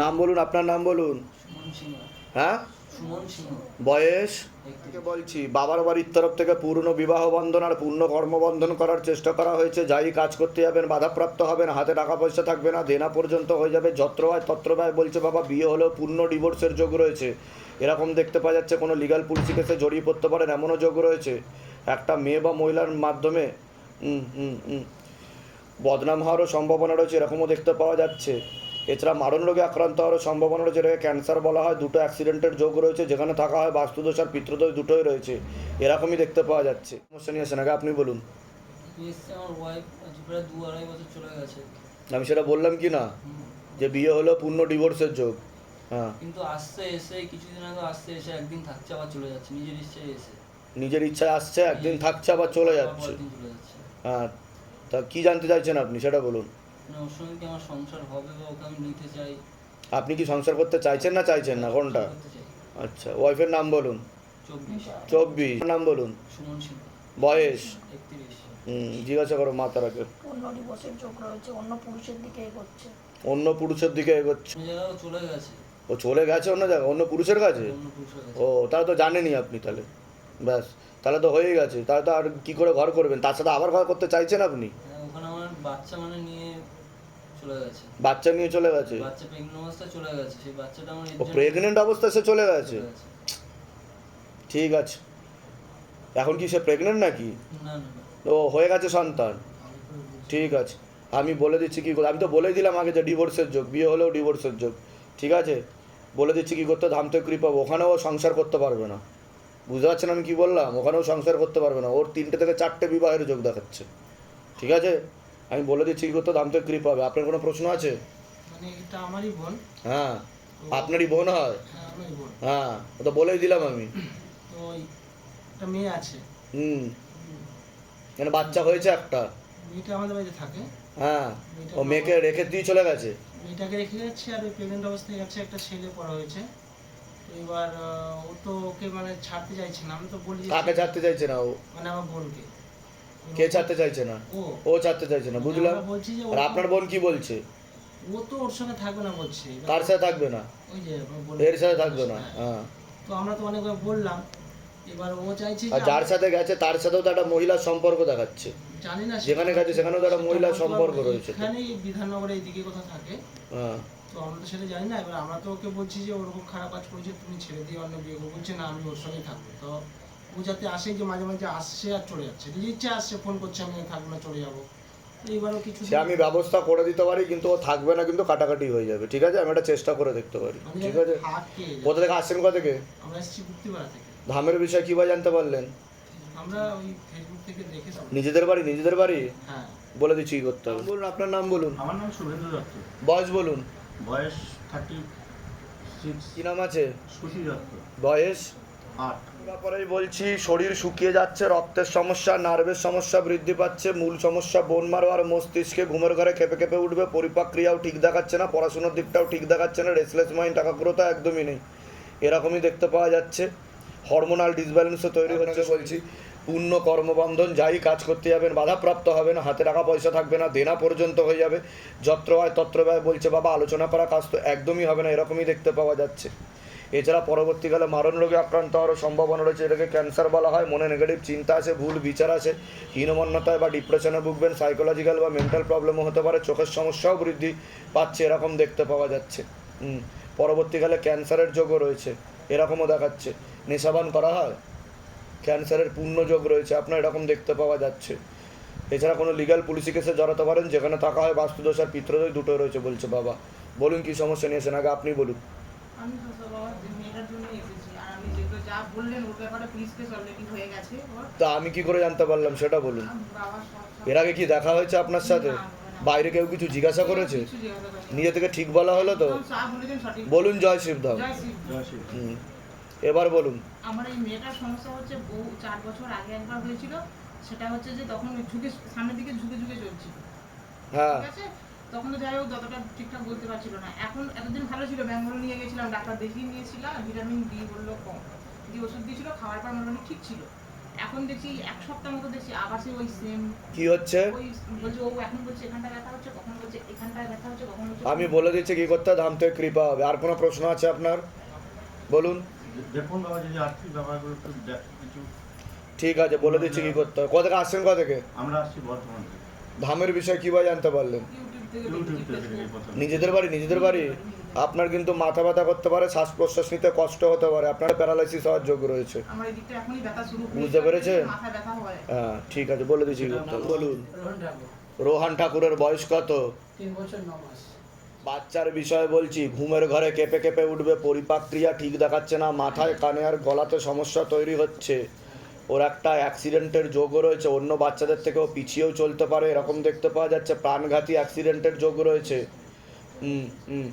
নাম বলুন আপনার নাম বলুন। হ্যাঁ? বয়স? থেকে বলছি? বাবার বাড়ির তরফ থেকে পূর্ণ বিবাহ বন্ধন আর পূর্ণ কর্মবন্ধন করার চেষ্টা করা হয়েছে। যাই কাজ করতে যাবেন বাধাপ্রাপ্ত হবেন হাতে টাকা পয়সা থাকবে না দেনা পর্যন্ত হয়ে যাবে যত্র হয় তত্র ব্যয় বলছে বাবা বিয়ে হলেও পূর্ণ ডিভোর্সের যোগ রয়েছে। এরকম দেখতে পাওয়া যাচ্ছে কোনো লিগাল পুলিশি কেসে জড়িয়ে পড়তে পারেন এমনও যোগ রয়েছে। একটা মেয়ে বা মহিলার মাধ্যমে হুম হুম হুম বদনাম হওয়ারও সম্ভাবনা রয়েছে এরকমও দেখতে পাওয়া যাচ্ছে। এছাড়া মারণ রোগে আক্রান্ত হওয়ারও সম্ভাবনা রয়েছে। এটাকে ক্যান্সার বলা হয়। দুটো অ্যাক্সিডেন্টের যোগ রয়েছে যেখানে থাকা হয় বাস্তুদোষ আর পিতৃদোষ দুটোই রয়েছে। এরকমই দেখতে পাওয়া যাচ্ছে। সমস্যা নিয়ে আসেন আগে আপনি বলুন। আমি সেটা বললাম কি না? যে বিয়ে হলো পূর্ণ ডিভোর্সের যোগ। হ্যাঁ। কিন্তু আসতে এসে কিছুদিন আগে আসতে এসে একদিন থাকছে আবার চলে যাচ্ছে। নিজের ইচ্ছায় এসে। নিজের ইচ্ছায় আসছে একদিন থাকছে আবার চলে যাচ্ছে। হ্যাঁ। তা কি জানতে চাইছেন আপনি? সেটা বলুন। ওর সঙ্গে কি আমার সংসার হবে বা ওকে আমি নিতে চাই? আপনি কি সংসার করতে চাইছেন না চাইছেন না? কোনটা? আচ্ছা ওয়াইফের নাম বলুন। চব্বিশ। নাম বলুন। সুমন বয়স? হুম জিজ্ঞাসা করো মা তারাকে অন্য পুরুষের দিকে এগোচ্ছে। অন্য পুরুষের দিকে এগোচ্ছে। চলে গেছে। ও চলে গেছে অন্য জায়গায়? অন্য পুরুষের কাছে। ও তাহলে তো জানেনই আপনি তাহলে। ব্যাস তাহলে তো হয়েই গেছে। তাহলে তো আর কি করে ঘর করবেন? তার সাথে আবার ঘর করতে চাইছেন আপনি? হ্যাঁ, ওখানে আমার বাচ্চা মানে নিয়ে চলে গেছে। বাচ্চা নিয়ে চলে গেছে? বাচ্চা প্রেগনেন্ট অবস্থায় চলে গেছে। সেই বাচ্চাটা আমার ও প্রেগনেন্ট অবস্থায় সে চলে গেছে? ঠিক আছে। এখন কি সে প্রেগনেন্ট নাকি? না ও হয়ে গেছে সন্তান? ঠিক আছে। আমি বলে দিচ্ছি কি করে আমি তো বলে দিলাম আগে যে ডিভোর্সের যোগ বিয়ে হলেও ডিভোর্সের যোগ। ঠিক আছে? বলে দিচ্ছি কি করতে ধামতে কৃপা ওখানেও সংসার করতে পারবে না। বুঝতে পারছেন আমি কি বললাম? ওখানেও সংসার করতে পারবে না। ওর তিনটে থেকে চারটে বিবাহের যোগ দেখাচ্ছে। ঠিক আছে? আমি বলে দিচ্ছি কি করতে দাম তো ক্রিপ হবে। আপনার কোনো প্রশ্ন আছে? মানে এটা আমারই বোন। হ্যাঁ আপনারই বোন হয়? হ্যাঁ হ্যাঁ তো বলেই দিলাম আমি। তো একটা মেয়ে আছে। হুম। মানে বাচ্চা হয়েছে একটা। মেয়েটা আমাদের বাড়িতে থাকে। হ্যাঁ ও মেয়েকে রেখে দিয়ে চলে গেছে? মেয়েটাকে রেখে যাচ্ছে আর ওই প্রেগনেন্ট অবস্থায় যাচ্ছে একটা ছেলে পড়া হয়েছে। এবার ও তো ওকে মানে ছাড়তে চাইছে না। আমি তো বলি কাকে ছাড়তে চাইছে না ও? মানে আমার বোনকে। কে ছাড়তে চাইছে না? ও। ছাড়তে চাইছে না বুঝলাম? আর আপনার বোন কি বলছে? ও তো ওর সঙ্গে থাকবে না বলছে। কার সাথে থাকবে না? ওই যে এর সাথে থাকবে না হ্যাঁ। তো আমরা তো অনেকবার বললাম এবার ও চাইছে আর যার সাথে গেছে তার সাথেও তো একটা মহিলার সম্পর্ক দেখাচ্ছে। জানি না যেখানে গেছে সেখানেও তো একটা মহিলার সম্পর্ক রয়েছে তো। এখানেই বিধাননগরে এইদিকে কোথাও থাকে। হ্যাঁ। তো আমরা তো সেটা জানি না এবার আমরা তো ওকে বলছি যে ওরকম খারাপ কাজ করেছে তুমি ছেড়ে দিয়ে অন্য বিয়ে করো। বলছে না আমি ওর সঙ্গেই থাকব। তো ও যাতে আসে যে মাঝে মাঝে আসছে আর চলে যাচ্ছে। নিজের ইচ্ছে আসছে ফোন করছে আমি থাকব না চলে যাব। তো এবারও কিছু সে আমি ব্যবস্থা করে দিতে পারি কিন্তু ও থাকবে না কিন্তু কাটাকাটি হয়ে যাবে ঠিক আছে? আমি একটা চেষ্টা করে দেখতে পারি ঠিক আছে? কোথা থেকে আসছেন কোথা থেকে? আমরা এসেছি গুপ্তিপাড়া থেকে। ধামের বিষয়ে কীভাবে জানতে পারলেন? আমরা ওই ফেসবুক থেকে দেখে নিজেদের বাড়ি নিজেদের বাড়ি? হ্যাঁ। বলে দিচ্ছি কি করতে হবে। বলুন আপনার নাম বলুন। আমার নাম শুভেন্দু দত্ত। বয়স বলুন। বয়স থার্টি সিক্স। কি নাম আছে? সুশী দত্ত। বয়স? তারপরেই বলছি শরীর শুকিয়ে যাচ্ছে রক্তের সমস্যা নার্ভের সমস্যা বৃদ্ধি পাচ্ছে মূল সমস্যা বোন মারো আর মস্তিষ্কে ঘুমের ঘরে খেপে খেপে উঠবে পরিপাক ক্রিয়াও ঠিক দেখাচ্ছে না পড়াশোনার দিকটাও ঠিক দেখাচ্ছে না রেসলেস মাইন্ড টাকাগ্রতা একদমই নেই। এরকমই দেখতে পাওয়া যাচ্ছে। হরমোনাল ডিসব্যালেন্সও তৈরি হচ্ছে। বলছি পূর্ণ কর্মবন্ধন যাই কাজ করতে যাবেন বাধাপ্রাপ্ত হবে না হাতে টাকা পয়সা থাকবে না দেনা পর্যন্ত হয়ে যাবে যত্র হয় তত্র ব্যয় বলছে বাবা আলোচনা করা কাজ তো একদমই হবে না এরকমই দেখতে পাওয়া যাচ্ছে। এছাড়া পরবর্তীকালে মারণ রোগে আক্রান্ত হওয়ারও সম্ভাবনা রয়েছে। এটাকে ক্যান্সার বলা হয়। মনে নেগেটিভ চিন্তা আছে, ভুল বিচার আছে, হীনমন্যতায় বা ডিপ্রেশনে ভুগবেন সাইকোলজিক্যাল বা মেন্টাল প্রবলেমও হতে পারে, চোখের সমস্যাও বৃদ্ধি পাচ্ছে, এরকম দেখতে পাওয়া যাচ্ছে। পরবর্তীকালে ক্যান্সারের যোগও রয়েছে, এরকমও দেখাচ্ছে। নেশাবান করা হয়, ক্যান্সারের পূর্ণ যোগ রয়েছে, আপনার এরকম দেখতে পাওয়া যাচ্ছে। এছাড়া কোনো লিগাল পুলিশি কেসে জড়াতে পারেন, যেখানে থাকা হয় বাস্তুদোষ আর পিত্রদোষ দুটো রয়েছে বলছে বাবা। বলুন কি সমস্যা নিয়েছেন আগে আপনি বলুন। আমি মেয়েটার জন্য এসেছি। আর আমি যেগুলো যা বললেন ওর ব্যাপারে পুলিশ কেস অলরেডি হয়ে গেছে। তা আমি কি করে জানতে পারলাম সেটা বলুন। এর আগে কি দেখা হয়েছে আপনার সাথে? বাইরে কেউ কিছু জিজ্ঞাসা করেছে। নিজে থেকে ঠিক বলা হলো তো? একদম যা বলেছেন সঠিক। বলুন জয় শিবধাম জয় শিব। জয় এবার বলুন। আমার এই মেয়েটার সমস্যা হচ্ছে বহু চার বছর আগে একবার হয়েছিল। সেটা হচ্ছে যে তখন ঝুঁকে সামনের দিকে ঝুঁকে ঝুঁকে চলছিল। হ্যাঁ। ঠিক আছে? তখন তো যাই হোক যতটা ঠিকঠাক বলতে পারছিল না। এখন এতদিন ভালো ছিল ব্যাঙ্গালোর নিয়ে গেছিলাম ডাক্তার দেখিয়ে নিয়েছিলাম ভিটামিন ডি বলল কম। দিয়ে ওষুধ দিয়েছিল খাওয়ার পর মোটামুটি ঠিক ছিল। এখন দেখছি এক সপ্তাহ মতো দেখছি আবার সেই ওই সেম কি হচ্ছে? ওই বলছে ও এখন বলছে এখানটা ব্যথা হচ্ছে কখন বলছে এখানটায় ব্যথা হচ্ছে কখন বলছে আমি বলে দিচ্ছি কি করতে হবে? ধাম থেকে কৃপা হবে। আর কোনো প্রশ্ন আছে আপনার? বলুন। দেখুন বাবা যদি আর্থিক ব্যাপারগুলো একটু কিছু ঠিক আছে বলে দিচ্ছি কি করতে হবে? কোথা থেকে আসছেন কোথা থেকে? আমরা আসছি বর্ধমান থেকে। ধামের বিষয়ে কীভাবে জানতে পারলেন? নিজেদের বাড়ি নিজেদের বাড়ি। আপনার কিন্তু মাথা ব্যথা করতে পারে শ্বাস প্রশ্বাস নিতে কষ্ট হতে পারে। আপনার প্যারালাইসিস হওয়ার যোগ রয়েছে। আমার এই দিকটা এখনই ব্যথা শুরু হয়েছে। বুঝতে পেরেছেন? হয়। হ্যাঁ ঠিক আছে বলে দিচ্ছি। বলুন। রোহান ঠাকুরের বয়স কত? বাচ্চার বিষয়ে বলছি ঘুমের ঘরে কেঁপে কেঁপে উঠবে পরিপাক ক্রিয়া ঠিক দেখাচ্ছে না মাথায় কানে আর গলাতে সমস্যা তৈরি হচ্ছে। ওর একটা অ্যাক্সিডেন্টের যোগও রয়েছে অন্য বাচ্চাদের থেকেও পিছিয়েও চলতে পারে এরকম দেখতে পাওয়া যাচ্ছে প্রাণঘাতী অ্যাক্সিডেন্টের যোগ রয়েছে। হুম হুম।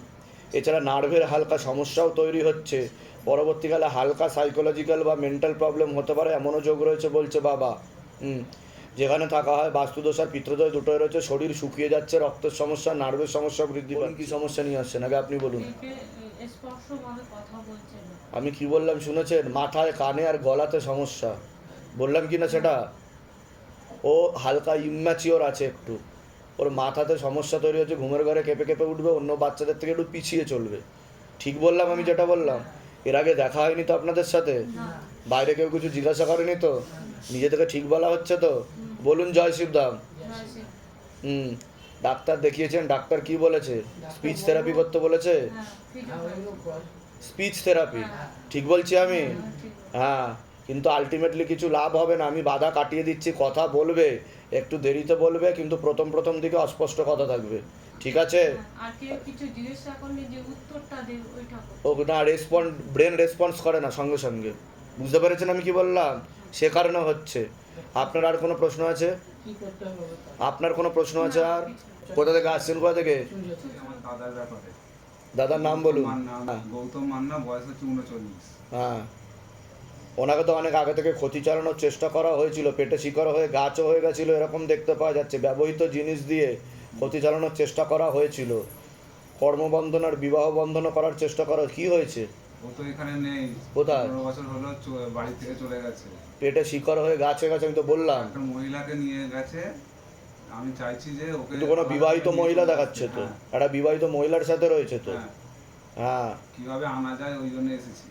এছাড়া নার্ভের হালকা সমস্যাও তৈরি হচ্ছে। পরবর্তীকালে হালকা সাইকোলজিক্যাল বা মেন্টাল প্রবলেম হতে পারে এমনও যোগ রয়েছে বলছে বাবা। হুম। যেখানে থাকা হয় বাস্তুদোষ আর পিত্রদোষ দুটোই রয়েছে শরীর শুকিয়ে যাচ্ছে রক্তের সমস্যা নার্ভের সমস্যা বৃদ্ধি পাচ্ছে। কি সমস্যা নিয়ে আসছেন? আগে আপনি বলুন। আমি কি বললাম শুনেছেন? মাথায় কানে আর গলাতে সমস্যা। বললাম কি না সেটা? ও হালকা ইম্যাচিওর আছে একটু। ওর মাথাতে সমস্যা তৈরি হচ্ছে ঘুমের ঘরে কেঁপে কেঁপে উঠবে অন্য বাচ্চাদের থেকে একটু পিছিয়ে চলবে। ঠিক বললাম আমি যেটা বললাম। এর আগে দেখা হয়নি তো আপনাদের সাথে? বাইরে কেউ কিছু জিজ্ঞাসা করেনি তো? নিজে থেকে ঠিক বলা হচ্ছে তো? বলুন জয় শিবধাম হুম। ডাক্তার দেখিয়েছেন ডাক্তার কি বলেছে? স্পিচ থেরাপি করতে বলেছে? হ্যাঁ হ্যাঁ। Speech therapy. ঠিক বলছি আমি? হ্যাঁ। কিন্তু আলটিমেটলি কিছু লাভ হবে না। আমি বাধা কাটিয়ে দিচ্ছি কথা বলবে একটু দেরিতে বলবে কিন্তু প্রথম প্রথম দিকে অস্পষ্ট কথা থাকবে। ঠিক আছে? আর কেউ কিছু জিজ্ঞাসা করলে যে উত্তরটা দেবে ওইটা করতে ও না রেসপন্ড ব্রেন রেসপন্স করে না সঙ্গে সঙ্গে। বুঝতে পেরেছেন আমি কি বললাম? সে কারণে হচ্ছে। আপনার আর কোনো প্রশ্ন আছে? কি করতে হবে বলতে হবে। আপনার কোনো প্রশ্ন আছে আর? কোথা থেকে আসছেন কোথা থেকে? দাদার নাম বলুন। হ্যাঁ। গৌতম মান্না বয়স হচ্ছে উনচল্লিশ। হ্যাঁ। ওনাকে তো অনেক আগে থেকে ক্ষতি চালানোর চেষ্টা করা হয়েছিল পেটে শিকড় হয়ে গাছও হয়ে গেছিল এরকম দেখতে পাওয়া যাচ্ছে। ব্যবহৃত জিনিস দিয়ে ক্ষতি চালানোর চেষ্টা করা হয়েছিল। কর্মবন্ধন আর বিবাহ বন্ধনও করার চেষ্টা করা কি হয়েছে? ও তো এখানে নেই। কোথায়? বছর হলো বাড়ি থেকে চলে গেছে। পেটে শিকড় হয়ে গাছ হয়ে গেছে আমি তো বললাম। একটা মহিলাকে নিয়ে গেছে। আমি চাইছি যে ওকে কিন্তু কোনো বিবাহিত মহিলা দেখাচ্ছে তো? হ্যাঁ, একটা বিবাহিত মহিলার সাথে রয়েছে তো? হ্যাঁ। হ্যাঁ। কীভাবে আনা যায় ওই জন্য এসেছি।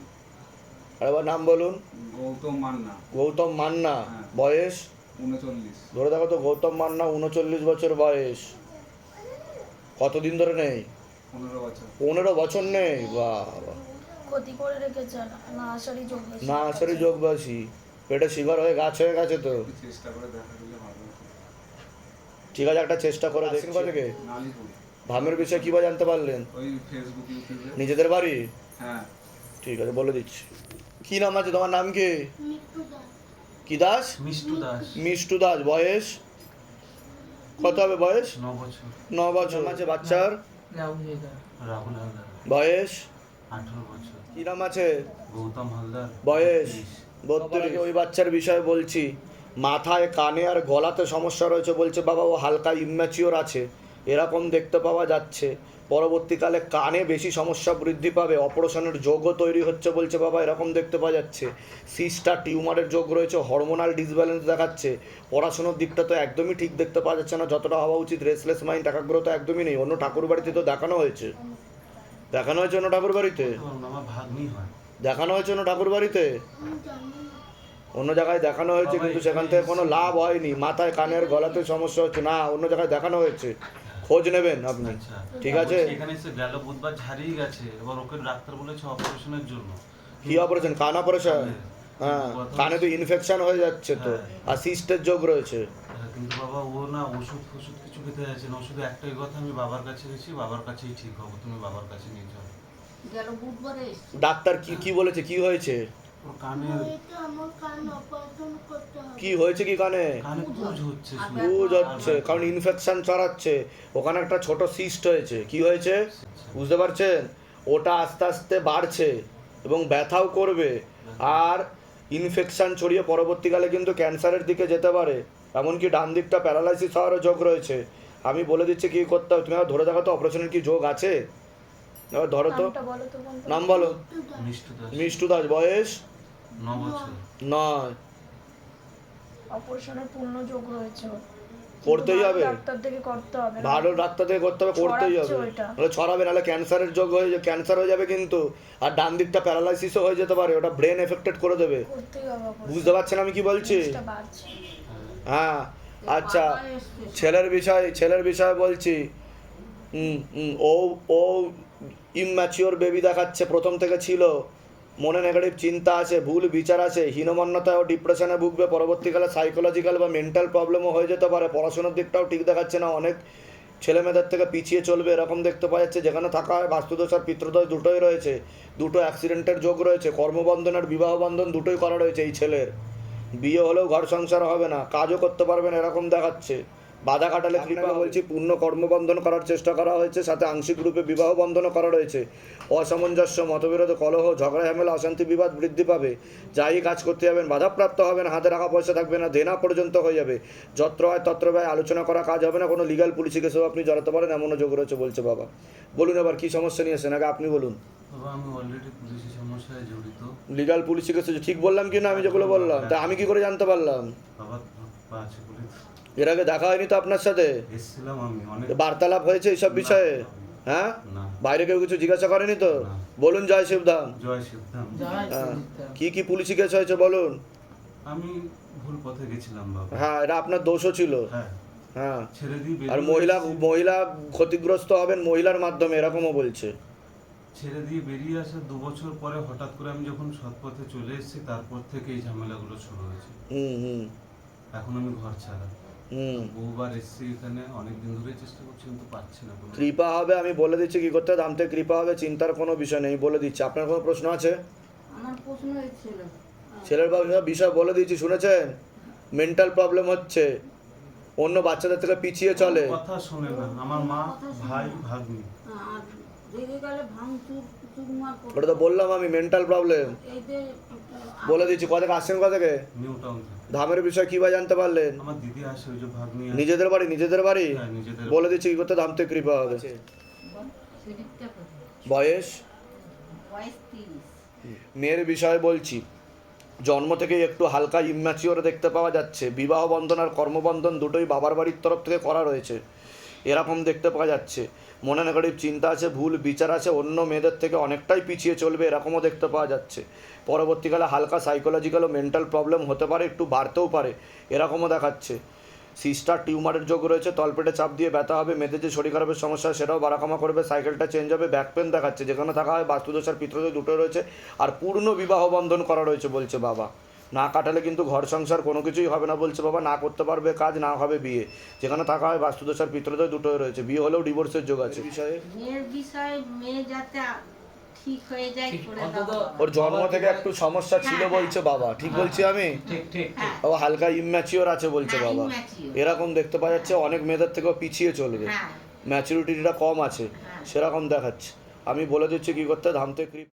আর এবার নাম বলুন। গৌতম মান্না। গৌতম মান্না হ্যাঁ। বয়স? উনচল্লিশ। ধরে দেখো তো গৌতম মান্না উনচল্লিশ বছর বয়স। কতদিন ধরে নেই? পনেরো বছর। নেই? বাবা। না আসলে যোগবাসী। পেটে শিকার হয়ে গাছ হয়ে গেছে তো। একটু চেষ্টা করে দেখা দিলে ভালো হতো। ঠিক আছে একটা চেষ্টা করে দেখুন থেকে? নালিপুর। ধামের বিষয়ে কিবা জানতে পারলেন? ওই ফেসবুক ইউটিউবে নিজেদের বাড়ি? হ্যাঁ। ঠিক আছে বলে দিচ্ছি। কি নাম আছে তোমার নাম কি? কি দাস? মিষ্টু দাস। মিষ্টু দাস বয়স? কত হবে বয়স? ন বছর। ন বছর। আছে বাচ্চার। বয়স? কি নাম আছে? গৌতম হালদার। বয়স? বত্রিশ। ওই বাচ্চার বিষয়ে বলছি। মাথায় কানে আর গলাতে সমস্যা রয়েছে বলছে বাবা ও হালকা ইম্যাচিওর আছে। এরকম দেখতে পাওয়া যাচ্ছে। পরবর্তীকালে কানে বেশি সমস্যা বৃদ্ধি পাবে। অপারেশনের যোগও তৈরি হচ্ছে বলছে বাবা, এরকম দেখতে পাওয়া যাচ্ছে। সিস্টা টিউমারের যোগ রয়েছে, হরমোনাল ডিসব্যালেন্স দেখাচ্ছে। পড়াশোনার দিকটা তো একদমই ঠিক দেখতে পাওয়া যাচ্ছে না, যতটা হওয়া উচিত। রেসলেস মাইন্ড একাগ্রতা একদমই নেই। অন্য ঠাকুর বাড়িতে তো দেখানো হয়েছে। দেখানো হয়েছে অন্য ঠাকুর বাড়িতে দেখানো হয়েছে অন্য ঠাকুর বাড়িতে অন্য জায়গায় দেখানো হয়েছে, কিন্তু সেখান থেকে কোনো লাভ হয়নি। মাথায় কানের গলাতে সমস্যা হচ্ছে। না, অন্য জায়গায় দেখানো হয়েছে। খোঁজ নেবেন আপনি। আচ্ছা। ঠিক আছে? এখানে এসে গেল বুধবার ঝারিয়ে গেছে। এবার ওকে ডাক্তার বলেছে অপারেশনের জন্য। কি অপারেশন? কান অপারেশন? হ্যাঁ। কানে তো ইনফেকশন হয়ে যাচ্ছে তো। আর সিস্টের যোগ রয়েছে। হ্যাঁ, কিন্তু বাবা ও না ওষুধ ফষুধ কিছু খেতে যাচ্ছে না। ও শুধু একটাই কথা আমি বাবার কাছে গেছি বাবার কাছেই ঠিক হব তুমি বাবার কাছে নিয়ে যাও। ডাক্তার কি কি বলেছে? কি হয়েছে? কি হয়েছে কি কানে? পুজ হচ্ছে শুধু। বুঝ হচ্ছে কারণ ইনফেকশন ছড়াচ্ছে। ওখানে একটা ছোট সিস্ট হয়েছে। কি হয়েছে? বুঝতে পারছেন? ওটা আস্তে আস্তে বাড়ছে এবং ব্যথাও করবে। আর ইনফেকশন ছড়িয়ে পরবর্তীকালে কিন্তু ক্যান্সারের দিকে যেতে পারে। এমনকি ডান দিকটা প্যারালাইসিস হওয়ারও যোগ রয়েছে। আমি বলে দিচ্ছি কি করতে হবে? তুমি ধরে দেখো তো অপারেশনের কি যোগ আছে? এবার ধরো তো? নাম বলো। মিষ্টু দাস। মিষ্টু দাস বয়স? ন বছর। নয়। অপারেশনের পূর্ণ যোগ রয়েছে। ওর। করতেই হবে। ভালো ডাক্তার থেকে করতে হবে না। ভালো ডাক্তার থেকে করতে হবে করতেই হবে। নাহলে ছড়াবে নাহলে ক্যান্সারের যোগ হয়ে যাবে ক্যান্সার হয়ে যাবে কিন্তু। আর ডান দিকটা প্যারালাইসিসও হয়ে যেতে পারে ওটা ব্রেন এফেক্টেড করে দেবে। বুঝতে পারছেন আমি কি বলছি? হ্যাঁ আচ্ছা। ছেলের বিষয় ছেলের বিষয়ে বলছি। ও ও ইম্যাচিওর বেবি দেখাচ্ছে প্রথম থেকে ছিল। মনে নেগেটিভ চিন্তা আছে, ভুল বিচার আছে, হীনমন্যতায় ও ডিপ্রেশনে ভুগবে, পরবর্তীকালে সাইকোলজিক্যাল বা মেন্টাল প্রবলেমও হয়ে যেতে পারে, পড়াশোনার দিকটাও ঠিক দেখাচ্ছে না, অনেক ছেলেমেয়েদের থেকে পিছিয়ে চলবে, এরকম দেখতে পাওয়া যাচ্ছে, যেখানে থাকা হয় বাস্তুদোষ আর পিতৃদোষ দুটোই রয়েছে, দুটো অ্যাক্সিডেন্টের যোগ রয়েছে কর্মবন্ধন আর বিবাহ বন্ধন দুটোই করা রয়েছে এই ছেলের। বিয়ে হলেও ঘর সংসার হবে না, কাজও করতে পারবে না, এরকম দেখাচ্ছে। বাধা কাটালে কৃপা বলছি পূর্ণ কর্মবন্ধন করার চেষ্টা করা হয়েছে সাথে আংশিক রূপে বিবাহ বন্ধনও করা রয়েছে। অসামঞ্জস্য মতবিরোধ কলহ ঝগড়া ঝামেলা অশান্তি বিবাদ বৃদ্ধি পাবে। যাই কাজ করতে যাবেন বাধাপ্রাপ্ত হবেন হাতে রাখা পয়সা থাকবে না দেনা পর্যন্ত হয়ে যাবে। যত্র হয় তত্র ব্যয় আলোচনা করা কাজ হবে না কোনো লিগাল পুলিশি কেসেও আপনি জড়াতে পারেন এমনও যোগ রয়েছে বলছে বাবা। বলুন এবার কি সমস্যা নিয়ে নিয়েছেন আগে আপনি বলুন। আমি অলরেডি পুলিশি সমস্যায় জড়িত। লিগাল পুলিশি কেসে ঠিক বললাম কি না আমি যেগুলো বললাম তা আমি কি করে জানতে পারলাম? বাবা এর আগে দেখা হয়নি তো আপনার সাথে? অনেক বার্তালাপ হয়েছে এইসব বিষয়ে? হ্যাঁ? বাইরে কেউ কিছু জিজ্ঞাসা করেনি তো? বলুন জয় শিবধাম। শিবধাম। হ্যাঁ। সুজিতদা। কি কি পুলিশি কেস হয়েছে বলুন? আমি ভুল পথে গেছিলাম বাবা। হ্যাঁ এটা আপনার দোষও ছিল। হ্যাঁ। হ্যাঁ। ছেড়ে দিয়ে আর মহিলা মহিলা ক্ষতিগ্রস্ত হবেন মহিলার মাধ্যমে এরকমও বলছে। ছেড়ে দিয়ে বেরিয়ে আসার দু বছর পরে হঠাৎ করে আমি যখন সৎ পথে চলে এসেছি তারপর থেকে এই ঝামেলাগুলো শুরু হয়েছে। হুম হুম। এখন আমি ঘর ছাড়া। বহুবার এসেছি এখানে অনেক ধরে চেষ্টা করছি কিন্তু পাচ্ছি না কৃপা হবে আমি বলে দিচ্ছি কি করতে দামতে কৃপা হবে চিন্তার কোনো বিষয় নেই বলে দিচ্ছি। আপনার কোনো প্রশ্ন আছে? আমার প্রশ্ন ছিল। ছেলের বা- বিষয় বলে দিচ্ছি শুনেছেন? মেন্টাল প্রবলেম হচ্ছে। অন্য বাচ্চাদের থেকে পিছিয়ে চলে। কথা শোনে না। আমার মা ভাই ভাগ্নি। ওটা তো বললাম আমি মেন্টাল প্রবলেম এই যে বলে দিচ্ছি কথা আসছেন কথা থেকে? নিউ টাউন থেকে ধামের বিষয় কি বা জানতে পারলেন। নিজেদের বাড়ি নিজেদের বাড়ি? হ্যাঁ, বলে দিচ্ছি কি করতে ধামতে কৃপা হবে। বয়স? বয়স মেয়ের বিষয়ে বলছি জন্ম থেকে একটু হালকা ইম্যাচিওর দেখতে পাওয়া যাচ্ছে। বিবাহ বন্ধন আর কর্মবন্ধন দুটোই বাবার বাড়ির তরফ থেকে করা রয়েছে। এরকম দেখতে পাওয়া যাচ্ছে। মনে নেগেটিভ চিন্তা আছে, ভুল বিচার আছে, অন্য মেয়েদের থেকে অনেকটাই পিছিয়ে চলবে, এরকমও দেখতে পাওয়া যাচ্ছে। পরবর্তীকালে হালকা সাইকোলজিক্যাল ও মেন্টাল প্রবলেম হতে পারে, একটু বাড়তেও পারে, এরকমও দেখাচ্ছে। সিস্টার টিউমারের যোগ রয়েছে, তলপেটে চাপ দিয়ে ব্যথা হবে, মেয়েদের যে শরীর খারাপের সমস্যা সেটাও বাড়াকামা করবে সাইকেলটা চেঞ্জ হবে ব্যাক পেন দেখাচ্ছে, যেখানে থাকা হয় বাস্তুদোষ আর পিত্রদোষ দুটো রয়েছে, আর পূর্ণ বিবাহ বন্ধন করা রয়েছে বলছে বাবা। না কাটালে কিন্তু ঘর সংসার কোনো কিছুই হবে না বলছে বাবা না করতে পারবে কাজ না হবে বিয়ে। যেখানে থাকা হয় বাস্তুদোষ আর পিত্রদোষ দুটোই রয়েছে বিয়ে হলেও ডিভোর্সের যোগ আছে। বিষয়ে? মেয়ে যাতে হয়ে ওর জন্ম থেকে একটু সমস্যা ছিল হ্যাঁ, বলছে বাবা ঠিক বলছি আমি? ঠিক ঠিক হ্যাঁ ও হালকা ইম্যাচিওর আছে বলছে হ্যাঁ, বাবা। এরকম দেখতে পাওয়া যাচ্ছে অনেক মেয়েদের থেকেও পিছিয়ে চলবে। হ্যাঁ। ম্যাচুরিটিটা কম আছে হ্যাঁ। সেরকম দেখাচ্ছে। আমি বলে দিচ্ছি কি করতে ধামতে ক্রিপ